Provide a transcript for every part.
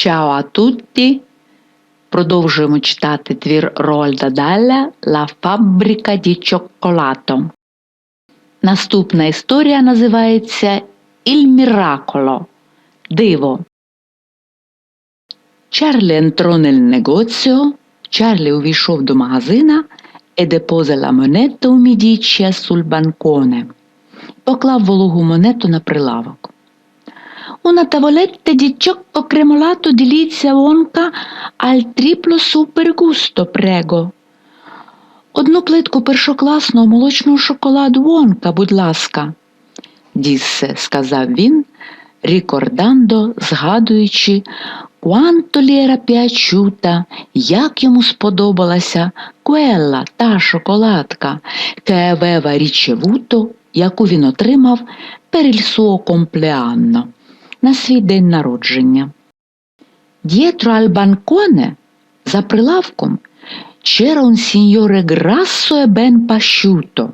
Ciao a tutti! Продовжуємо читати твір Роальда Далля La fabbrica di cioccolato. Наступна історія називається Il miracolo Диво. Чарлі entrò nel negozio. Чарлі увійшов до магазина e depose la moneta umidiccia sul bancone. Поклав вологу монету на прилавок. Una tavoletta di ciocco cremolato di Lizia Wonka al triplo super gusto, prego. Одну плитку першокласного молочного шоколаду Вонка, будь ласка, діссе, сказав він, рікордандо, згадуючи, era piaciuta, як йому сподобалася quella, та шоколадка, aveva ricevuto, яку він отримав suo compleanno на свій день народження. Al bancone, за прилавком, un signore grasso e ben pasciuto.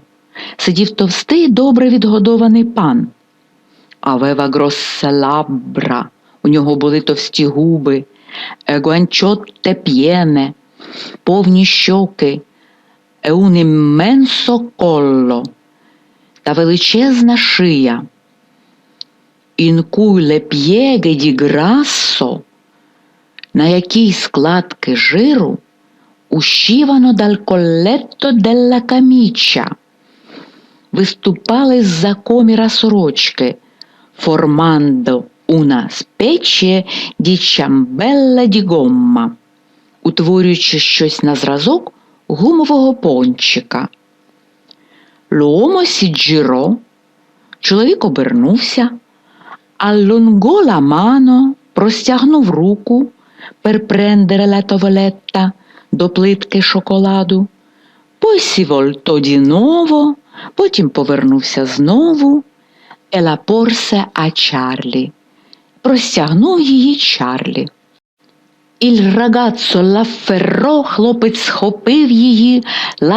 Сидів товстий, добре відгодований пан. Grosse labbra, у нього були товсті губи, guanciotte piene, повні щоки, un immenso та величезна шия in cui pieghe di grasso, на якій складки жиру uscivano dal colletto della camicia, виступали з-за коміра сорочки, formando una specie di ciambella di gomma, утворюючи щось на зразок гумового пончика. Si girò, чоловік обернувся, allungò la mano, простягнув руку per prendere la до плитки шоколаду, poi di nuovo, потім повернувся знову, porse a Чарлі. Простягнув її Чарлі. Il ragazzo l'afferrò, хлопець схопив її,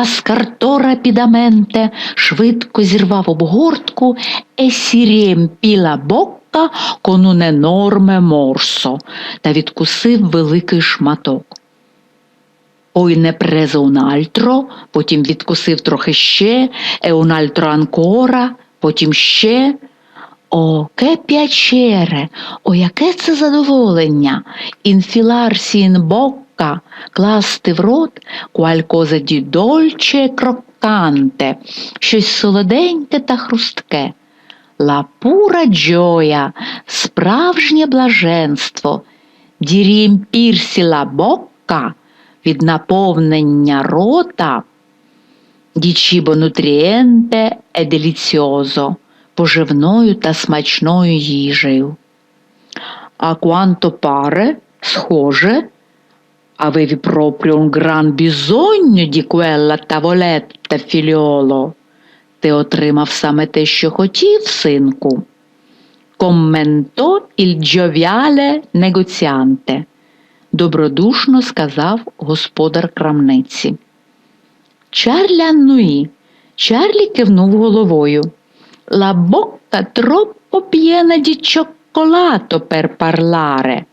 scartò rapidamente, швидко зірвав обгортку, e si riempì un enorme morso та відкусив великий шматок. Ne prese un altro, потім відкусив трохи ще, un altro потім ще. О, ке п'ячере, о, яке це задоволення! Інфіларсі ін бокка, класти в рот, dolce e croccante, щось солоденьке та хрустке. La pura справжнє блаженство, di riempirsi la від наповнення рота, di cibo nutriente e поживною та смачною їжею. А quanto pare, схоже, avevi proprio un gran bisogno di quella tavoletta, figliolo. Ти отримав саме те, що хотів, синку. Комменто il gioviale negoziante, добродушно сказав господар крамниці. Чарлі Аннуї. Чарлі кивнув головою. La bocca troppo piena di cioccolato per parlare.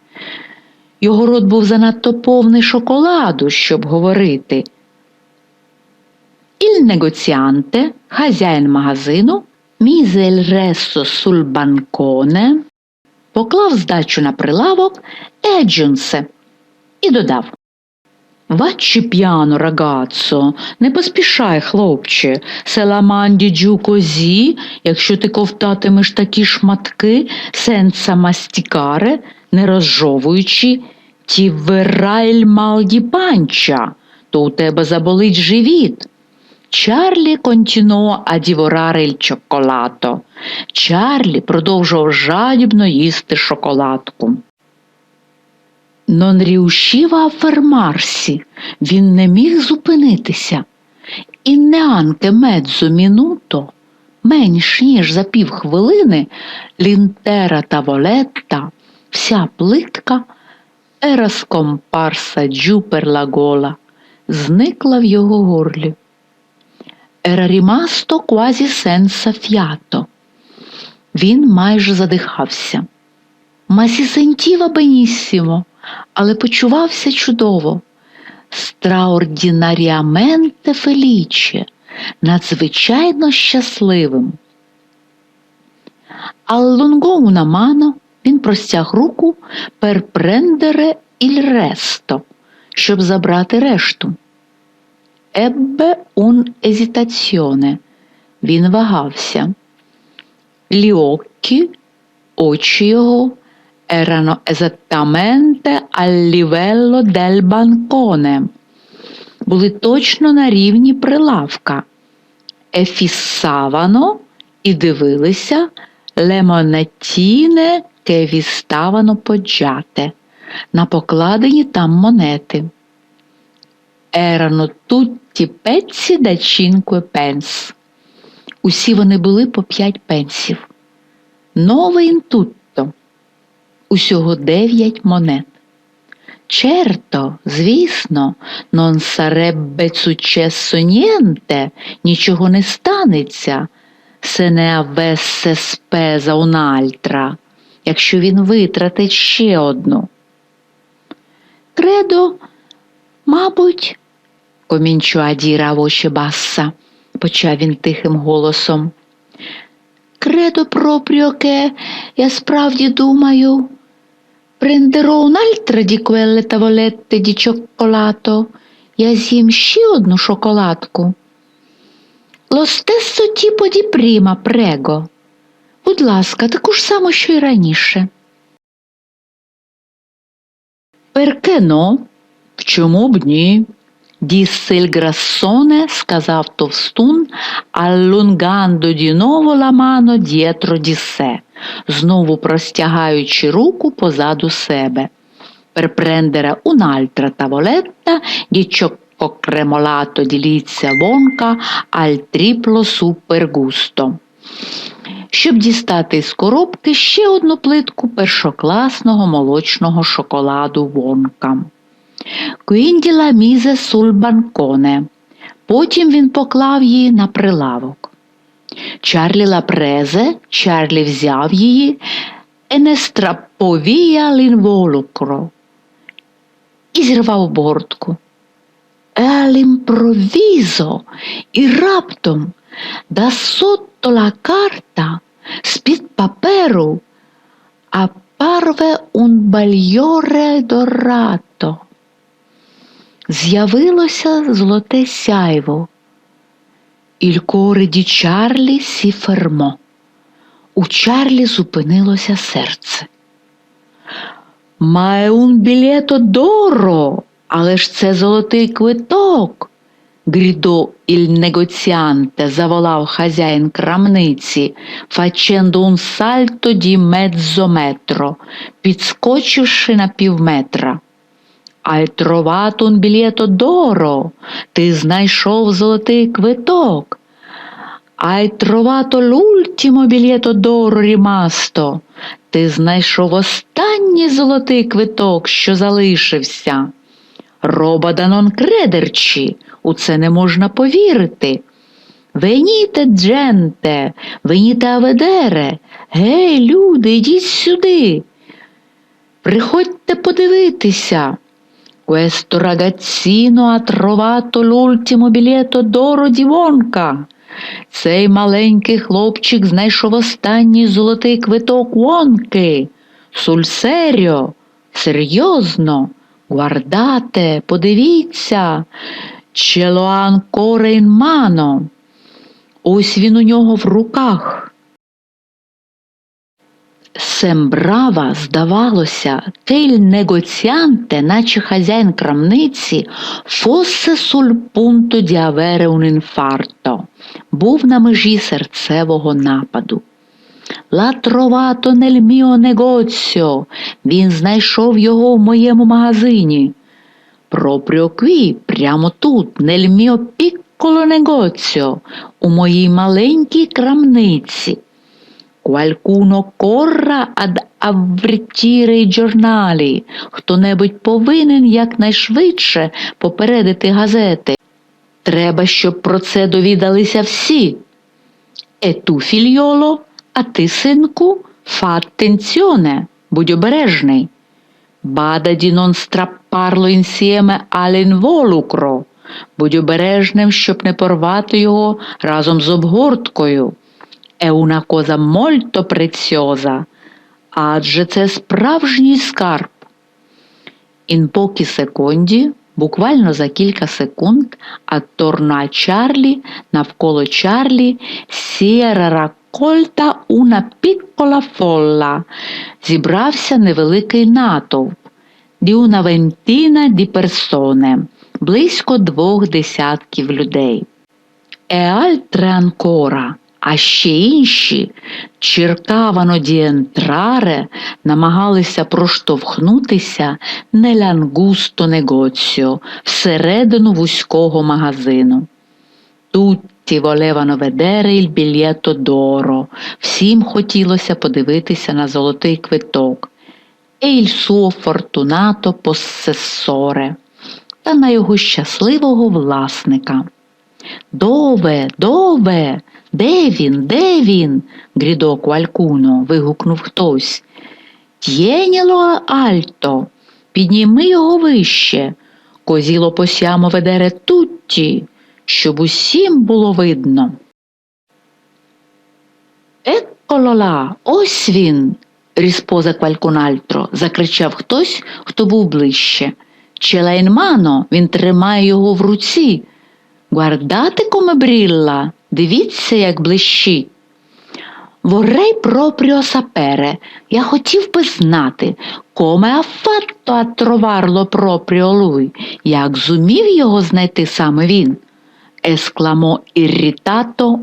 Його рот був занадто повний шоколаду, щоб говорити. Il negoziante, хазяїн магазину, resto sul поклав здачу на прилавок aggiunse і додав. Вачі п'яно, рагацо, не поспішай, хлопче, селаманді джу козі, якщо ти ковтатимеш такі шматки, сенса мастікаре, не розжовуючи, ті верайль малді панча, то у тебе заболить живіт. Чарлі контіно а дівораре il cioccolato. Чарлі продовжував жадібно їсти шоколадку. Riusciva a він не міг зупинитися. І неанке меззо мінуто, менш ніж за півхвилини, лінтера та волетта, вся плитка, ера скомпарса джу per зникла в його горлі. Era rimasto quasi senza. Він майже задихався. сі сентіва бенісімо, але почувався чудово. Страордінаріаменте феліче, надзвичайно щасливим. Allungò una mano, він простяг руку per prendere il щоб забрати решту. Ebbe un esitazione. Він вагався. Occhi, очі його, esattamente al livello del bancone. Були точно на рівні прилавка. E fissavano і дивилися vi stavano poggiate. На покладені там монети. Erano tutti pezzi da cinque pence. Усі вони були по п'ять пенсів. In tutto. Усього дев'ять монет. Черто, звісно, non sarebbe successo niente, нічого не станеться, se ne avesse spesa un'altra, якщо він витратить ще одну. Кредо, мабуть, комінчуа діра voce bassa, почав він тихим голосом. Кредо che я справді думаю, prenderò un'altra di quelle tavolette di cioccolato. Я з'їм ще одну шоколадку. Lo stesso tipo di prima, prego. Будь ласка, таку ж саму, що й раніше. No? Чому б ні? Grassone, сказав товстун, nuovo la mano dietro di sé, знову простягаючи руку позаду себе. Per prendere un'altra tavoletta di cioccolato cremolato di Вонка al triplo super gusto. Щоб дістати з коробки ще одну плитку першокласного молочного шоколаду Вонка. Mise sul bancone. Потім він поклав її на прилавок. Чарлі ла презе, Чарлі взяв її e via l'involucro. І зірвав. E all'improvviso, і раптом, да sotto la carta, з-під паперу, apparve un bagliore dorato. З'явилося золоте сяйво. Cuore Чарлі сі фермо. У Чарлі зупинилося серце. È un biglietto d'oro, але ж це золотий квиток. Грідо il negoziante, заволав хазяїн крамниці, facendo un salto di mezzo підскочивши на півметра. Un biglietto d'oro, ти знайшов золотий квиток. Trovato l'ultimo biglietto d'oro rimasto, ти знайшов останній золотий квиток, що залишився. Роба да нон кредерчі, у це не можна повірити. Веніте, дженте, веніте аведере, гей, люди, йдіть сюди. Приходьте подивитися. Questo ragazzino ha trovato l'ultimo biglietto d'oro di Вонка. Цей маленький хлопчик знайшов останній золотий квиток Вонки. Суль серіо, серйозно, гвардате, подивіться, ancora in mano. Ось він у нього в руках. Сембрава, здавалося, кель негоціанте, наче хазяїн крамниці, фосе суль di avere un infarto, був на межі серцевого нападу. Ла тровато nel mio negozio, він знайшов його в моєму магазині. Proprio qui, прямо тут, nel mio piccolo negozio, у моїй маленькій крамниці. Qualcuno corra ad avvertire i giornali. Хто-небудь повинен якнайшвидше попередити газети. Треба, щоб про це довідалися всі. E tu, а ти, синку, fa будь обережний. Бада ді нон страппарло інсієме алінволукро. Будь обережним, щоб не порвати його разом з обгорткою. È una cosa molto preziosa, адже це справжній скарб. In pochi secondi, буквально за кілька секунд, attorno Чарлі, навколо Чарлі, era raccolta una piccola folla. Зібрався невеликий натовп di una ventina di persone, близько двох десятків людей. E altre ancora, а ще інші, черкавано дієнтраре, намагалися проштовхнутися нелянгусто негоціо всередину вузького магазину. Тутті волевано ведere il biglietto d'oro. Всім хотілося подивитися на золотий квиток. Il suo fortunato possessore та на його щасливого власника. Дове, дове, де він, де він? грідо квалькуно, вигукнув хтось. Т'єніло альто, підніми його вище, козіло посямо ведере тутті, щоб усім було видно. Екколола, ось він, ріспоза квалькунальтро, закричав хтось, хто був ближче. Челайнмано, він тримає його в руці. Гвардате коме брілла, дивіться, як блищить. Vorrei proprio sapere, я хотів би знати, come ha fatto a trovarlo як зумів його знайти саме він. Ескламо іррітато,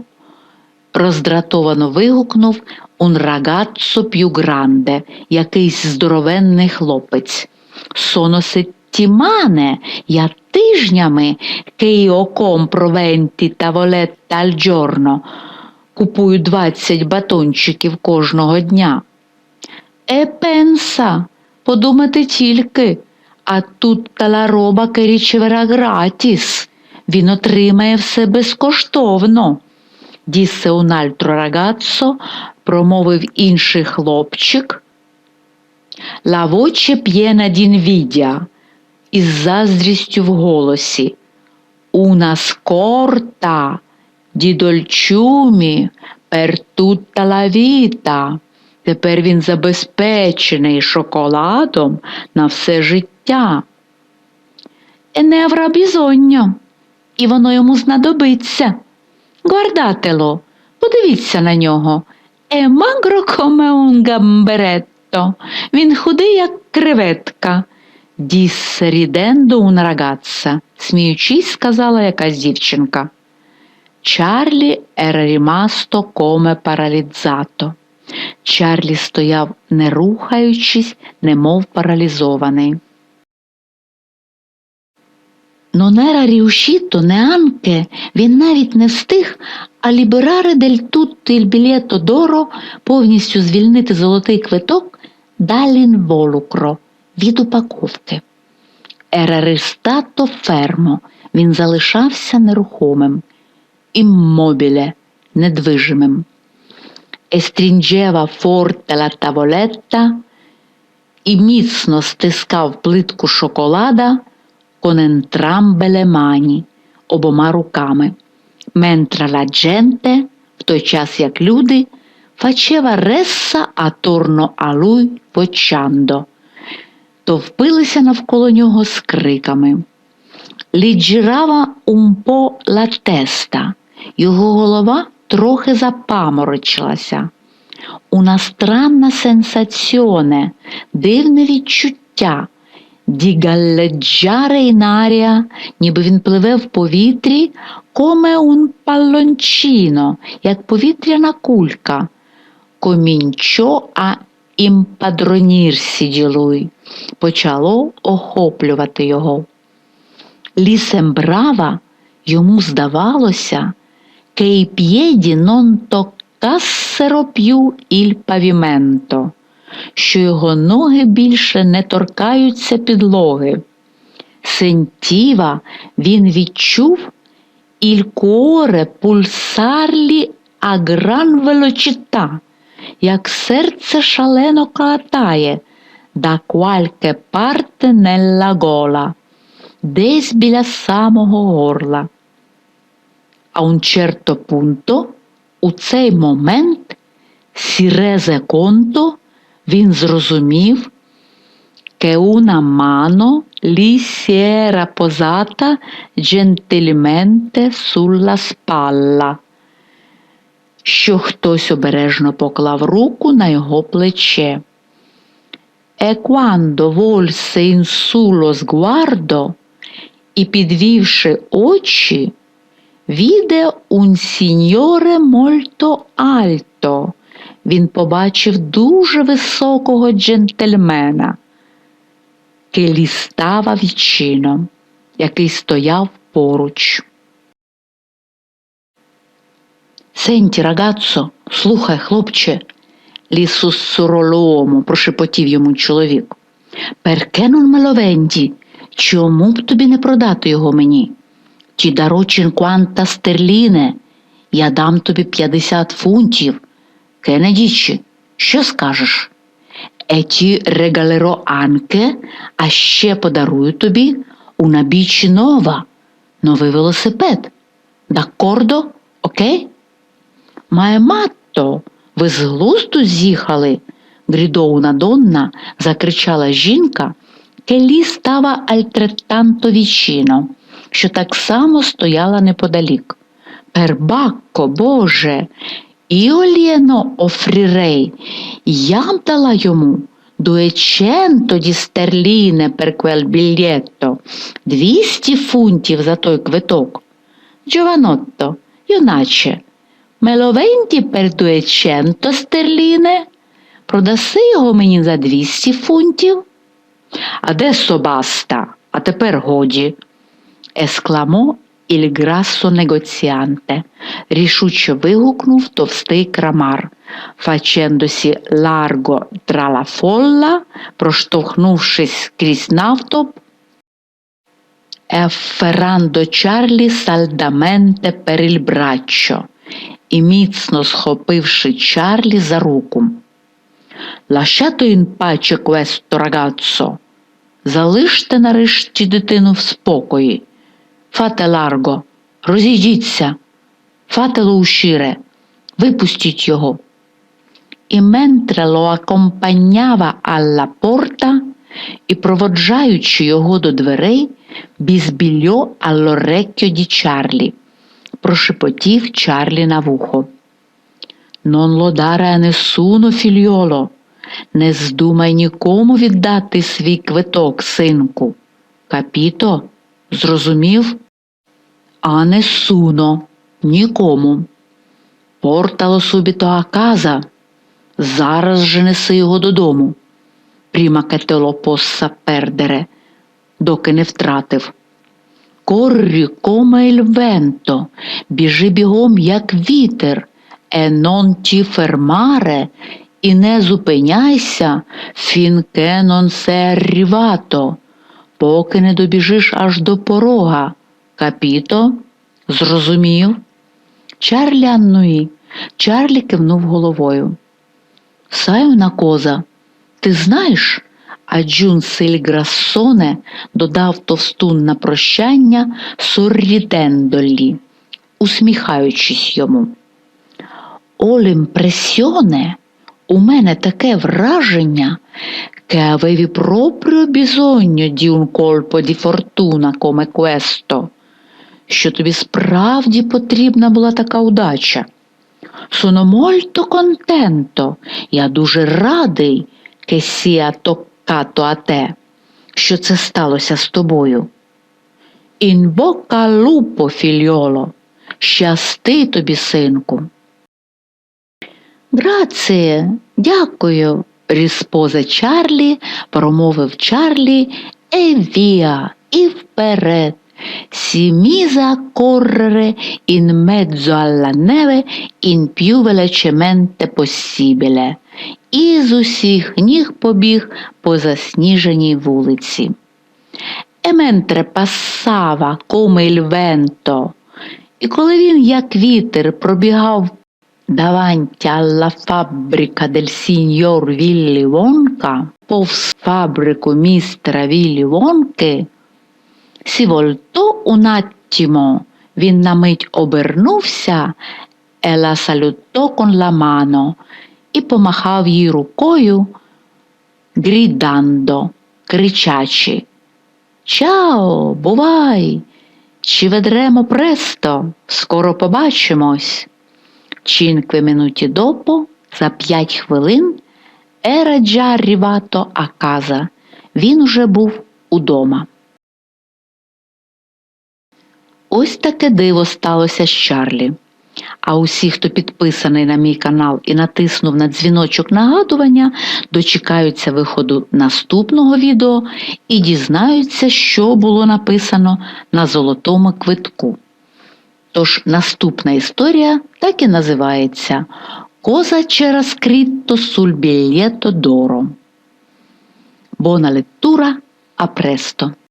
роздратовано вигукнув un ragazzo più grande, якийсь здоровенний хлопець. Sono settimane, я тижнями che io compro 20 tavolette al giorno, купую 20 батончиків кожного дня. Е пенса, подумати тільки, а тут та ла роба che riceverà gratis. Він отримає все безкоштовно. Дісе un altro ragazzo, промовив інший хлопчик. La voce piena d'invidia, із заздрістю в голосі. Scorta di dolciumi per tutta la. Тепер він забезпечений шоколадом на все життя. Avrà bisogno, і воно йому знадобиться. Guardatelo, подивіться на нього. È magro come un. Він худий, як креветка. Ridendo una ragazza, сміючись, сказала якась дівчинка. Чарлі era rimasto come. Чарлі стояв, не рухаючись, немов паралізований. Non era riuscito neanche, він навіть не встиг, а liberare del tutto il biglietto d'oro повністю звільнити золотий квиток dall'involucro від упаковки. Restato fermo, він залишався нерухомим, immobile, недвижимим. E stringeva forte la tavoletta і міцно стискав плитку шоколада mani, обома руками. La gente, в той час як люди, ressa attorno a lui vociando, товпилися навколо нього з криками. Girava un po' його голова трохи запаморочилася. Una stranna sensazione, дивне відчуття, in aria, ніби він пливе в повітрі, come un palloncino, як повітряна кулька. A impadronirsi di lui, почало охоплювати його. Lì sembrava, йому здавалося, i piedi non toccassero più il що його ноги більше не торкаються підлоги. Сентіва він відчув cuore pulsarli a gran velocità, як серце шалено калатає, да qualche parte nella gola, десь біля самого горла. А un certo punto, у цей момент, сірезе конто, він зрозумів, che una mano gli si era posata gentilmente sulla spalla, що хтось обережно поклав руку на його плече. E quando volse in su lo sguardo, і підвівши очі, віде un signore molto alto. Він побачив дуже високого джентльмена, gli stava який стояв поруч. Сенті, рагаццо, слухай, хлопче, лі суссурò прошепотів йому чоловік. Перке non me? Чому б тобі не продати його мені? Ті даро cinquanta стерліне, я дам тобі 50 фунтів. Кенедічі, що скажеш? Еті регалеро анке, а ще подарую тобі una bici нова, новий велосипед. Даккордо, окей? Має матто, ви з глузду з'їхали? грідоуна Донна закричала жінка, келі става альтретанто вічино, що так само стояла неподалік. Пербакко, Боже, Іолієно офрірей, я дала йому дуеченто ді стерліне quel biglietto, 200 фунтів за той квиток. Giovanotto, юначе, меловенті duecento стерліне? Продаси його мені за 200 фунтів? Адесо баста, а тепер годі. Ескламо grasso negoziante, рішуче вигукнув товстий крамар, фачендосі ларго la folla, проштовхнувшись крізь навтоп, afferrando Чарлі сальдаменте braccio і міцно схопивши Чарлі за руку. Lasciato in pace questo ragazzo, залиште нарешті дитину в спокої. Фате ларго, розійдіться, фатело ушіре, випустіть його. І ментре lo accompagnava alla porta, і, проводжаючи його до дверей, бізбільо all'orecchio di Чарлі, прошепотів Чарлі на вухо. Non lo dare a фільйоло, не здумай нікому віддати свій квиток, синку. Капіто, зрозумів? А не суно, нікому. Портало субіто а каза. Зараз же неси його додому. Пріма che te lo possa perdere, доки не втратив. Коррі коме il vento, біжи бігом, як вітер, non ti fermare, і не зупиняйся, non sei arrivato, поки не добіжиш аж до порога. Капіто, зрозумів? Чарлі Аннуї. Чарлі кивнув головою. Сайона коза, ти знаєш? А Джун Сильграсоне додав товстун на прощання соррідендолі, усміхаючись йому. Олімпресьоне, у мене таке враження, che avevi proprio bisogno di un colpo di fortuna come що тобі справді потрібна була така удача. Sono molto contento, я дуже радий, che sia toccato a Ате, що це сталося з тобою. In bocca фільоло, щасти тобі, синку. Граціє, дякую, різпоза Чарлі, промовив Чарлі, Евія і вперед. Сіміза коррере in mezzo alla neve in più. І з усіх ніг побіг по засніженій вулиці. E mentre passava vento, і коли він, як вітер, пробігав Davanti alla fabbrica del signor Willy Wonka, повз фабрику містера Віллі Вонки, un attimo, він на мить обернувся, salutò con la mano і помахав їй рукою, грідандо, кричачи Чао, бувай! Ci vedremo presto, скоро побачимось. Cinque minuti dopo, за п'ять хвилин, arrivato a casa. Він уже був удома. Ось таке диво сталося з Чарлі. А усі, хто підписаний на мій канал і натиснув на дзвіночок нагадування, дочекаються виходу наступного відео і дізнаються, що було написано на золотому квитку. Тож наступна історія так і називається c'era scritto sul biglietto d'oro. Buona lettura, a presto!